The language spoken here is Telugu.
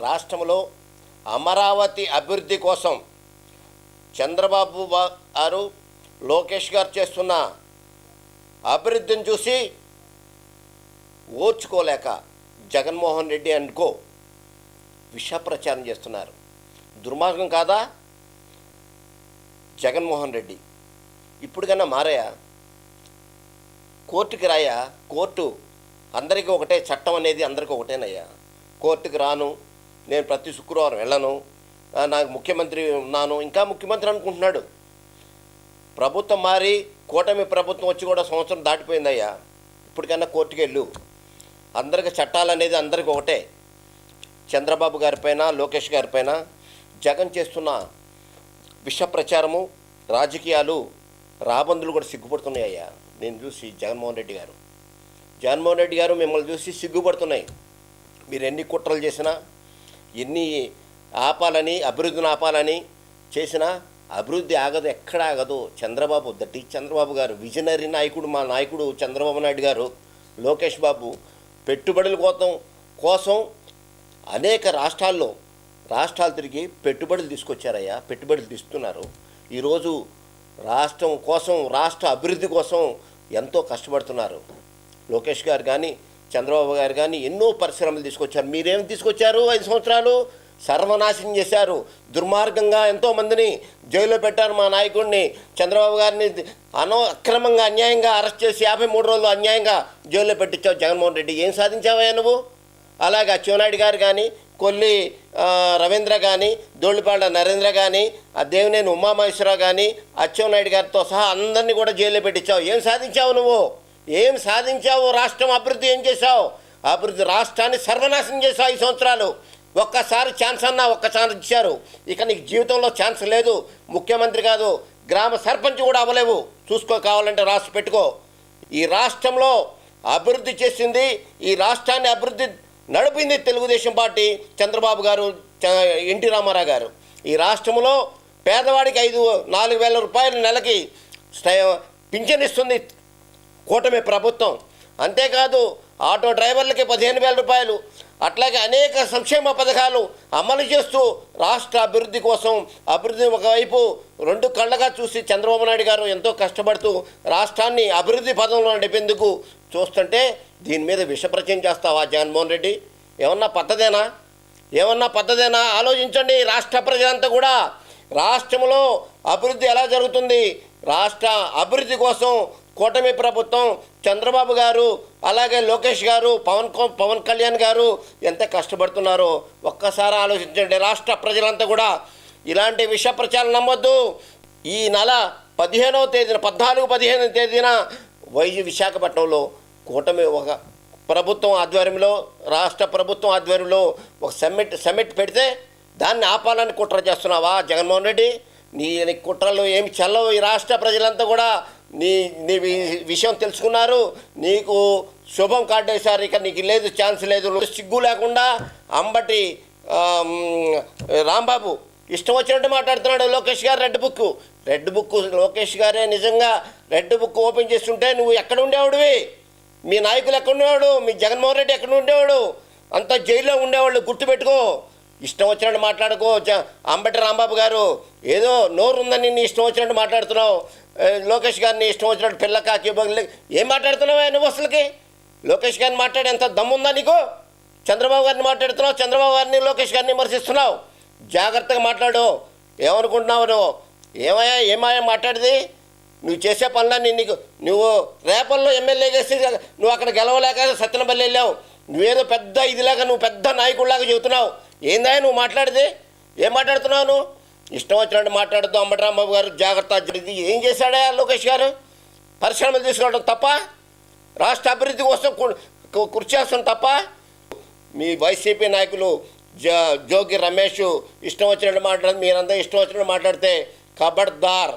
రాష్ట్రంలో అమరావతి అభివృద్ధి కోసం చంద్రబాబు గారు లోకేష్ గారు చేస్తున్న అభివృద్ధిని చూసి ఓర్చుకోలేక జగన్మోహన్ రెడ్డి అనుకో విష ప్రచారం చేస్తున్నారు. దుర్మార్గం కాదా? జగన్మోహన్ రెడ్డి ఇప్పుడు కన్నా మారాయా? కోర్టుకి రాయా? కోర్టు అందరికీ ఒకటే చట్టం అనేది అందరికీ ఒకటేనయ్యా. కోర్టుకి రాను నేను ప్రతి శుక్రవారం వెళ్ళను. నాకు ముఖ్యమంత్రి ఉన్నాను. ఇంకా ముఖ్యమంత్రి అనుకుంటున్నాడు. ప్రభుత్వం మారి కూటమి ప్రభుత్వం వచ్చి కూడా సంవత్సరం దాటిపోయిందయ్యా. ఇప్పటికైనా కోర్టుకి వెళ్ళు. అందరికి చట్టాలు అనేది అందరికి ఒకటే. చంద్రబాబు గారిపైన లోకేష్ గారిపైన జగన్ చేస్తున్న విష ప్రచారము రాజకీయాలు రాబందులు కూడా సిగ్గుపడుతున్నాయ్యా. నేను చూసి జగన్మోహన్ రెడ్డి గారు. జగన్మోహన్ రెడ్డి గారు మిమ్మల్ని చూసి సిగ్గుపడుతున్నాయి. మీరు ఎన్ని కుట్రలు చేసినా ఎన్ని ఆపాలని అభివృద్ధిని ఆపాలని చేసినా అభివృద్ధి ఆగదు ఎక్కడ ఆగదు. చంద్రబాబు దట్టి చంద్రబాబు గారు విజనరీ నాయకుడు మా నాయకుడు చంద్రబాబు నాయుడు గారు లోకేష్ బాబు పెట్టుబడుల కోసం కోసం అనేక రాష్ట్రాల్లో రాష్ట్రాలు తిరిగి పెట్టుబడులు తీసుకొచ్చారయ్యా పెట్టుబడులు తీస్తున్నారు. ఈరోజు రాష్ట్రం కోసం రాష్ట్ర అభివృద్ధి కోసం ఎంతో కష్టపడుతున్నారు. లోకేష్ గారు కానీ చంద్రబాబు గారు కానీ ఎన్నో పరిశ్రమలు తీసుకొచ్చారు. మీరేం తీసుకొచ్చారు? ఐదు సంవత్సరాలు సర్వనాశనం చేశారు. దుర్మార్గంగా ఎంతోమందిని జైల్లో పెట్టారు మా నాయకుడిని. చంద్రబాబు గారిని అనో అక్రమంగా అన్యాయంగా అరెస్ట్ చేసి యాభై మూడు రోజులు అన్యాయంగా జైల్లో పెట్టించావు జగన్మోహన్ రెడ్డి. ఏం సాధించావయ్యా నువ్వు? అలాగే అచ్చెన్నాయుడు గారు కానీ కొల్లి రవీంద్ర కానీ దోళ్ళిపాడ నరేంద్ర కానీ ఆ దేవినేని ఉమామహేశ్వరరావు కానీ అచ్చెన్నాయుడు గారితో సహా అందరినీ కూడా జైల్లో పెట్టించావు. ఏం సాధించావు నువ్వు? ఏం సాధించావు రాష్ట్రం అభివృద్ధి ఏం చేశావు? అభివృద్ధి రాష్ట్రాన్ని సర్వనాశనం చేశావు ఈ సంవత్సరాలు. ఒక్కసారి ఛాన్స్ అన్నా ఒక్కసారి ఇచ్చారు. ఇక నీకు జీవితంలో ఛాన్స్ లేదు. ముఖ్యమంత్రి కాదు గ్రామ సర్పంచ్ కూడా అవ్వలేవు. చూసుకో కావాలంటే రాసి పెట్టుకో. ఈ రాష్ట్రంలో అభివృద్ధి చేసింది ఈ రాష్ట్రాన్ని అభివృద్ధి నడిపింది తెలుగుదేశం పార్టీ చంద్రబాబు గారు చ- ఎన్టీ రామారావు గారు. ఈ రాష్ట్రంలో పేదవాడికి ఐదు నాలుగు వేల రూపాయల నెలకి పింఛన్ ఇస్తుంది కూటమి ప్రభుత్వం. అంతేకాదు ఆటో డ్రైవర్లకి పదిహేను వేల రూపాయలు అట్లాగే అనేక సంక్షేమ పథకాలు అమలు చేస్తూ రాష్ట్ర అభివృద్ధి కోసం అభివృద్ధి ఒకవైపు రెండు కళ్ళగా చూసి చంద్రబాబు నాయుడు గారు ఎంతో కష్టపడుతూ రాష్ట్రాన్ని అభివృద్ధి పదంలో నడిపేందుకు చూస్తుంటే దీని మీద విషప్రచయం చేస్తావా జగన్మోహన్ రెడ్డి? ఏమన్నా పద్ధతేనా? ఏమన్నా పద్ధతేనా? ఆలోచించండి రాష్ట్ర ప్రజలంతా కూడా. రాష్ట్రంలో అభివృద్ధి ఎలా జరుగుతుంది? రాష్ట్ర అభివృద్ధి కోసం కూటమి ప్రభుత్వం చంద్రబాబు గారు అలాగే లోకేష్ గారు పవన్ కో- పవన్ కళ్యాణ్ గారు ఎంత కష్టపడుతున్నారో ఒక్కసారి ఆలోచించండి. రాష్ట్ర ప్రజలంతా కూడా ఇలాంటి విష ప్రచారం నమ్మొద్దు. ఈ నెల పదిహేనవ తేదీన పద్నాలుగు పదిహేనవ తేదీన వైజి విశాఖపట్నంలో కూటమి ఒక ప్రభుత్వం ఆధ్వర్యంలో రాష్ట్ర ప్రభుత్వం ఆధ్వర్యంలో ఒక సమ్మిట్ సమ్మిట్ పెడితే దాన్ని ఆపాలని కుట్ర చేస్తున్నావా జగన్మోహన్ రెడ్డి? నీ కుట్రలు ఏమి చల్లవు ఈ రాష్ట్ర ప్రజలంతా కూడా. నీ నీ విషయం తెలుసుకున్నారు. నీకు శుభం కాటేశారు. ఇక నీకు లేదు ఛాన్స్ లేదు. సిగ్గు లేకుండా అంబటి రాంబాబు ఇష్టం వచ్చినట్టు మాట్లాడుతున్నాడు Lokesh garu red book red book Lokesh గారే నిజంగా రెడ్ బుక్ ఓపెన్ చేస్తుంటే నువ్వు ఎక్కడ ఉండేవాడివి? మీ నాయకులు ఎక్కడ ఉండేవాడు? మీ జగన్మోహన్ రెడ్డి ఎక్కడ ఉండేవాడు? అంత జైల్లో ఉండేవాళ్ళు గుర్తుపెట్టుకో. ఇష్టం వచ్చినట్టు మాట్లాడుకో అంబటి రాంబాబు గారు ఏదో నోరు ఉందని నీ ఇష్టం వచ్చినట్టు మాట్లాడుతున్నావు. లోకేష్ గారిని ఇష్టం వచ్చినట్టు పిల్ల కాకి ఏం మాట్లాడుతున్నావు నువ్వు అసలుకి? లోకేష్ గారిని మాట్లాడే ఎంత దమ్ముందా నీకు? చంద్రబాబు గారిని మాట్లాడుతున్నావు చంద్రబాబు గారిని లోకేష్ గారిని విమర్శిస్తున్నావు. జాగ్రత్తగా మాట్లాడు. ఏమనుకుంటున్నావు నువ్వు? ఏమయ్యా ఏమాయా మాట్లాడేది? నువ్వు చేసే పనులన్నీ నీకు నువ్వు రేపల్లో ఎమ్మెల్యే చేసి నువ్వు అక్కడ గెలవలేక సత్యనపల్లి వెళ్ళావు. నువ్వేదో పెద్ద ఇదిలాగా నువ్వు పెద్ద నాయకుడిలాగా చెబుతున్నావు. ఏందా నువ్వు మాట్లాడితే ఏం మాట్లాడుతున్నావు నువ్వు? ఇష్టం వచ్చినట్టు మాట్లాడుతూ అంబటరాంబాబు గారు జాగ్రత్త జరిగింది. ఏం చేశాడా లోకేష్ గారు? పరిశ్రమలు తీసుకోవడం తప్ప? రాష్ట్ర అభివృద్ధి కోసం కృషి చేస్తాం తప్ప? మీ వైసీపీ నాయకులు జ జోగి రమేష్ ఇష్టం వచ్చినట్టు మాట్లాడి మీరందరూ ఇష్టం వచ్చినట్టు మాట్లాడితే ఖబర్దార్